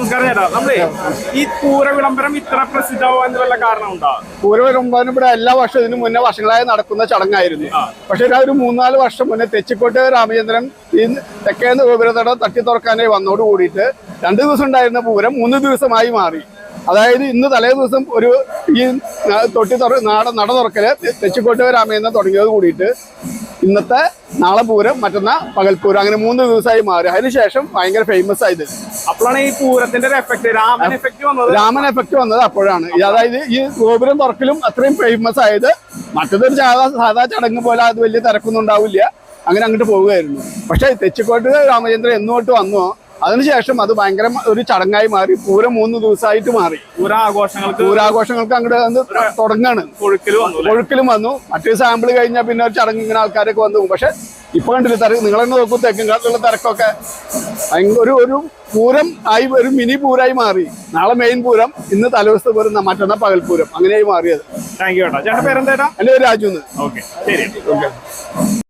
നമസ്കാരം ചേട്ടാ. നമ്മളേ ഈ പൂര വിളംബരം ഇത്ര പ്രസിദ്ധമാവാൻ എന്നുള്ള കാരണം ഉണ്ടോ പൂരവരുമ്പാനും ഇവിടെ എല്ലാ വർഷവും ഇതിനു മുന്നേ വർഷങ്ങളായി നടക്കുന്ന ചടങ്ങായിരുന്നു. പക്ഷെ ഒരു മൂന്നാൽ വർഷം മുന്നേ തെച്ചിക്കോട്ട് രാമചന്ദ്രൻ ഈ തെക്കേന്ന് ഗോപുരത്തട തട്ടി തുറക്കാനായി വന്നോട് കൂടിയിട്ട് രണ്ട് ദിവസം ഉണ്ടായിരുന്ന പൂരം മൂന്ന് ദിവസമായി മാറി. അതായത് ഇന്ന് തലേ ദിവസം ഒരു ഈ തൊട്ടി തുറ നാട നട തുറക്കൽ തെച്ചിക്കോട്ട് രാമചന്ദ്രൻ തുടങ്ങിയത് കൂടിയിട്ട് ഇന്നത്തെ നാളെ പൂരം മറ്റന്നാ പകൽപൂരം. അങ്ങനെ മൂന്ന് ദിവസമായി മാറി. അതിനുശേഷം ഭയങ്കര ഫേമസ് ആയത്. അപ്പോഴാണ് ഈ പൂരത്തിന്റെ ഒരു രാമൻ എഫക്ട് വന്നത്. രാമൻ എഫക്ട് വന്നത് അപ്പോഴാണ്. അതായത് ഈ ഗോപുരം തുറക്കലും അത്രയും ഫേമസ് ആയത് മറ്റതൊരു സാധാ ചടങ്ങ് പോലെ അത് വലിയ തിരക്കൊന്നും ഉണ്ടാവില്ല. അങ്ങനെ അങ്ങോട്ട് പോവുകയായിരുന്നു. പക്ഷെ തെച്ചിക്കോട്ട് രാമചന്ദ്രൻ എന്നോട്ട് വന്നോ അതിനുശേഷം അത് ഭയങ്കര ഒരു ചടങ്ങായി മാറി പൂരം മൂന്ന് ദിവസമായിട്ട് മാറി. പൂരാഘോഷങ്ങൾക്ക് പൂരാഘോഷങ്ങൾക്ക് അങ്ങോട്ട് വന്ന് തുടങ്ങാണ് ഒഴുക്കിലും വന്നു. മറ്റൊരു സാമ്പിൾ കഴിഞ്ഞാൽ പിന്നെ ഒരു ചടങ്ങ് ഇങ്ങനെ ആൾക്കാരൊക്കെ വന്നു. പോകും പക്ഷെ ഇപ്പൊ കണ്ടില്ല തിരക്ക് നിങ്ങൾ തന്നെ നോക്കൂ തെക്കുംകാട്ടിലുള്ള തിരക്കൊക്കെ. ഒരു ഒരു പൂരം ആയി ഒരു മിനി പൂരായി മാറി. നാളെ മെയിൻ പൂരം ഇന്ന് തലേദിവസത്തെ പൂരം മറ്റന്നാ പകൽപൂരം അങ്ങനെയായി മാറിയത്. താങ്ക് യു ചേട്ടാ ചേട്ടൻ പേരെന്താ എന്റെ പേര് രാജു ഓക്കെ ശരി.